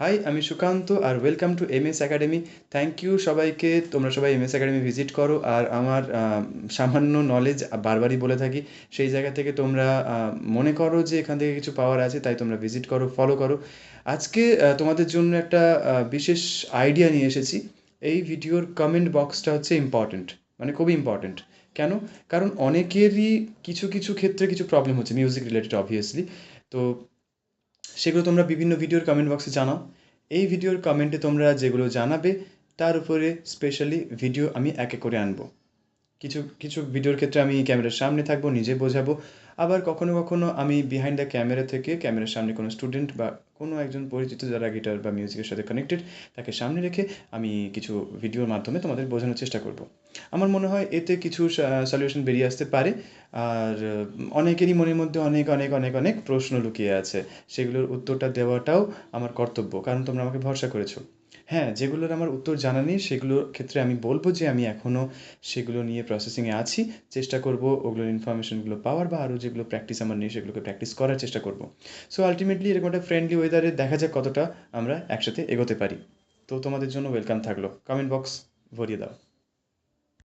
High আমি সুকান্ত আর welcome to M S academy thank you সবাইকে। তোমরা সবাই এম এস একাডেমি ভিজিট করো। আর আমার সামান্য নলেজ বারবারই বলে থাকি, সেই জায়গা থেকে তোমরা মনে করো যে এখান থেকে কিছু পাওয়ার আছে, তাই তোমরা ভিজিট করো ফলো করো। আজকে তোমাদের জন্য একটা বিশেষ আইডিয়া নিয়ে এসেছি। এই ভিডিওর কমেন্ট বক্সটা হচ্ছে ইম্পর্ট্যান্ট মানে খুবই ইম্পর্ট্যান্ট কেন? কারণ অনেকেরই কিছু কিছু ক্ষেত্রে কিছু প্রবলেম হচ্ছে মিউজিক রিলেটেড অবভিয়াসলি তো সেগুলো তোমরা বিভিন্ন ভিডিওর কমেন্ট বক্সে জানাও। এই ভিডিওর কমেন্টে তোমরা যেগুলো জানাবে, তার উপরে স্পেশালি ভিডিও আমি এক করে আনব। কিছু কিছু ভিডিওর ক্ষেত্রে আমি ক্যামেরার সামনে থাকব, নিজে বোঝাবো। আবার কখনো কখনো আমি বিহাইন্ড দ্য ক্যামেরা থেকে ক্যামেরার সামনে কোনো স্টুডেন্ট বা কোনো একজন পরিচিত যারা গিটার বা মিউজিকের সাথে কানেক্টেড তাকে সামনে রেখে আমি কিছু ভিডিওর মাধ্যমে তোমাদের বোঝানোর চেষ্টা করব। আমার মনে হয় এতে কিছু সলিউশন বেরিয়ে আসতে পারে। আর অনেকেরই মনের মধ্যে অনেক অনেক অনেক অনেক প্রশ্ন লুকিয়ে আছে। সেগুলোর উত্তরটা দেওয়াটাও আমার কর্তব্য, কারণ তোমরা আমাকে ভরসা করেছ। হ্যাঁ যেগুলোর আমার উত্তর জানা নেই, সেগুলোর ক্ষেত্রে আমি বলব যে আমি এখনও সেগুলো নিয়ে প্রসেসিংয়ে আছি। চেষ্টা করব ওগুলোর ইনফরমেশনগুলো পাওয়ার বা আরও যেগুলো প্র্যাকটিস আমার নেই, সেগুলোকে প্র্যাকটিস করার চেষ্টা করব। সো আলটিমেটলি এরকম একটা ফ্রেন্ডলি ওয়েদারে দেখা যাক কতটা আমরা একসাথে এগোতে পারি। তো তোমাদের জন্য ওয়েলকাম থাকল। কমেন্ট বক্স ভরিয়ে দাও।